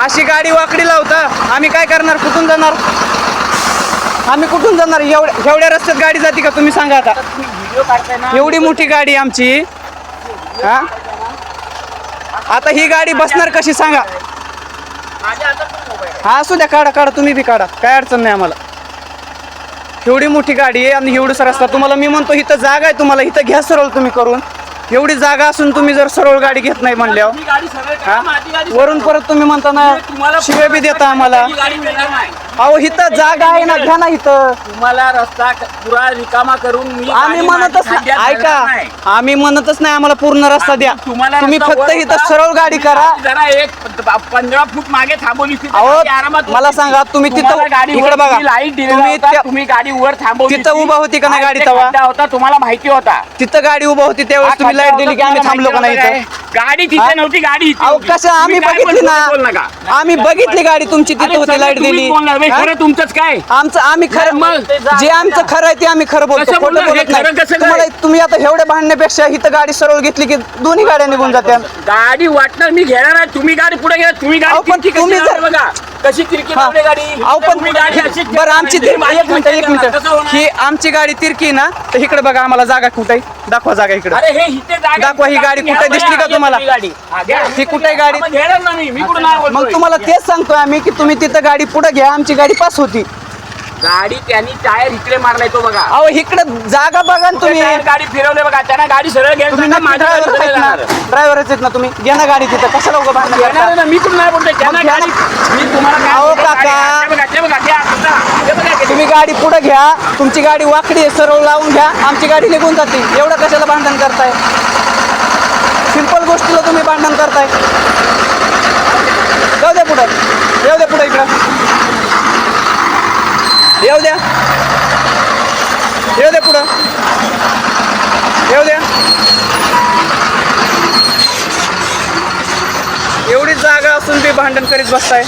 अशी गाडी वाकडी लावता आम्ही काय करणार? कुठून जाणार? आम्ही कुठून जाणार? एवढ्या एवढ्या रस्त्यात गाडी जाते का तुम्ही सांगा आता. एवढी मोठी गाडी आमची. हा? आता ही गाडी बसणार कशी सांगा. हा असू द्या काढा काढा तुम्ही बी काढा. काय अडचण नाही आम्हाला. एवढी मोठी गाडी आहे आणि एवढं रस्ता. तुम्हाला मी म्हणतो इथं जागा आहे तुम्हाला इथं घ्या सरळ तुम्ही करून. एवढी जागा असून तुम्ही जर सरळ गाडी घेत नाही म्हणल्यावर हा? वरून परत तुम्ही म्हणता ना तुम्हाला शिवे बी देता आम्हाला ही अहो इथं जागा आहे ना घ्या ना इथं तुम्हाला रस्ता क- पुरा रिकामा करून मी आम्ही गाडी म्हणतच माझी नाही खड्ड्यात ऐका नाही. आम्ही म्हणतच नाही आम्हाला पूर्ण रस्ता द्या तुम्हाला तुम्ही रस्ता फक्त वर इथं होता, सरळ गाडी करा जरा एक प- पंधरा फूट मागे थांबवली अहो, गाडी आरामात मला होती. सांगा, तुम्ही तिथं- तुम्हाला गाडी इकडे वर बघा. तुम्ही लाइट दिलेला तुम्ही होता, त्या- तुम्ही गाडी वर थांबवली तिथं होती. उभा होती का नाही हा, गाडी ते तेव्हा? खड्डा होता तुम्हाला माहिती होता तिथं गाडी उभा होती त्यावेळेस तुम्ही हा, लाइट दिली की आम्ही तुम्हाला थांबलो का नाही माहिती इथं होतं काय? गाडी हा? तिथे नव्हती गाडी इथे अहो होती. कसं आम्ही तुम्ही काय बघितली पण बोलू ना नका. आम्ही बघितली गाडी तुमची अरे तिथे होती सगळं लाइट तुम्हीच दिली बोलणार बे, हा? खरं तुमचंच काय आमचं आम्ही खरं मग जे आमचं खरं आहे ते आम्ही खरं बोलतो कसं खोटं बोलणार? हे बोलत खरं नाही कसं काय? तुम्हाला तुम्ही आता एवढ्या भांडण्यापेक्षा इथं गाडी सरळ घेतली की दोन्ही गाड्या निघून जात्या गाडी वाटणार मी घेणार आहे तुम्ही गाडी पुढे घ्या तुम्ही अहो, गाडी पण तिरकी तुम्ही कशी जर- बघा कशी तिरकी. लावली गाडी अहो पण तुम्ही गाडी अशीच बरं आमची तिरकी नाही. एक मिनिट एक कसं मिनिट होणार? ही आमची गाडी तिरकी ना तर इकडे बघा आम्हाला जागा कुठे आहे दाखवा जागा इकडे अरे हे इथे जागा दाखवा ही गाडी कुठे दिसली का तुम्हाला? गाडी हा, घ्या. ही कुठे आहे गाडी? मग घेणार ना मी मी कुठं नाही मग. तुम्हाला तेच सांगतोय आम्ही की तुम्ही तिथं गाडी पुढे घ्या आमची गाडी पास होती गाडी त्यांनी टायर इकडे मारलाय तो बघा. अहो इकडे जागा बघा ना तुम्ही. टायर गाडी फिरवले बघा त्यांना गाडी सरळ घ्यायला तुम्ही ड्रायव्हर सरळ आहेत ना जाणार. ड्रायव्हरच आहेत ना तुम्ही. घ्या ना गाडी तिथं. कशाला उभं भांडण? ना, मी कुठं नाही बोलतोय? त्यांना मग घ्या ना. गाडी मी तुम्हाला काय अहो, गाडी- काका. बघा, बघा, बघा, तुम्ही गाडी पुढे घ्या. तुमची गाडी वाकडी आहे सरळ लावून घ्या. आमची गाडी निघून जाते. एवढं कशाला भांडण करताय? सिंपल गोष्टीला तुम्ही भांडण करताय. जाऊ द्या पुढे. येऊ द्या पुढे इकडं. येऊ द्या. येऊ द्या पुढं. येऊ द्या. एवढी जागा असून ती भांडण करीत बसताय.